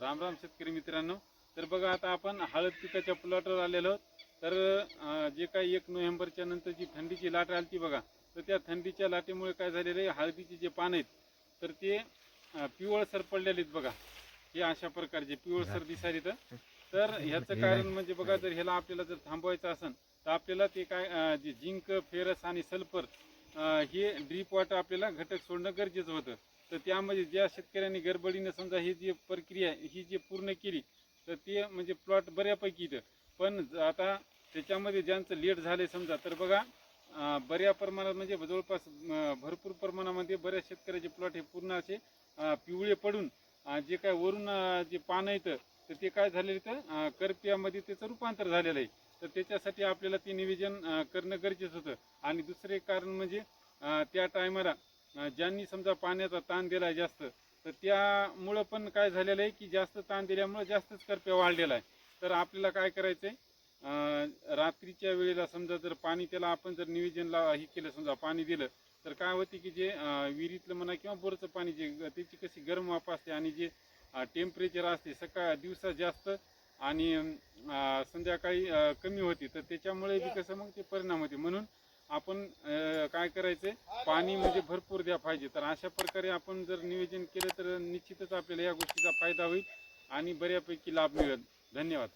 राम राम शेतकरी मित्रांनो. तर बघा आता आपण हळद पिकाच्या प्लॉटवर आलेलो. तर जे काही एक नोव्हेंबरच्या नंतर जी थंडीची लाट आली ती बघा तर त्या थंडीच्या लाटेमुळे काय झालेलं आहे हळदीचे जे पान आहेत तर ते पिवळसर पडलेले आहेत बघा. हे अशा प्रकारचे पिवळसर दिसायले तर. तर ह्याचं कारण म्हणजे बघा जर ह्याला आपल्याला जर थांबवायचं असेल तर आपल्याला ते काय जे झिंक फेरस आणि सल्फर हे ड्रीप वॉटर आपल्याला घटक सोडणं गरजेचं होतं. तर त्यामध्ये ज्या शेतकऱ्यांनी गडबडीनं समजा ही जी प्रक्रिया ही जी पूर्ण केली तर ते म्हणजे प्लॉट बऱ्यापैकी इथं. पण आता त्याच्यामध्ये ज्यांचं लेट झाले समजा तर बघा बऱ्या प्रमाणात म्हणजे जवळपास भरपूर प्रमाणामध्ये बऱ्याच शेतकऱ्याचे प्लॉट हे पूर्ण असे पिवळे पडून जे काय वरून जे पानं येतं तर ते काय झालेलं तर करपियामध्ये करप्यामध्ये त्याचं रूपांतर झालेलं आहे. तर त्याच्यासाठी आपल्याला ते निवेदन करणं गरजेचं होतं. आणि दुसरे कारण म्हणजे त्या टायमाला ज्यांनी समजा पाण्याचा ताण दिला आहे जास्त तर त्यामुळं पण काय झालेलं आहे की जास्त ताण दिल्यामुळं जास्तच करप्या वाढलेला आहे. तर आपल्याला काय करायचं आहे रात्रीच्या वेळेला समजा जर पाणी त्याला आपण जर निवेदनला हे केलं समजा पाणी दिलं तर काय होते की जे विहिरीतलं म्हणा किंवा बोरचं पाणी जे त्याची कशी गरम वाफ असते आणि जे टेम्परेचर असते सकाळ दिवसा जास्त आणि संध्याकाळी कमी होती. तर त्याच्यामुळे बी कसं मग ते परिणाम होते. म्हणून आपण काय करायचंय? पाणी म्हणजे भरपूर द्या पाहिजे. तर अशा प्रकारे आपण जर नियोजन केलं तर निश्चितच आपल्याला या गोष्टीचा फायदा होईल आणि बऱ्यापैकी लाभ मिळेल. धन्यवाद.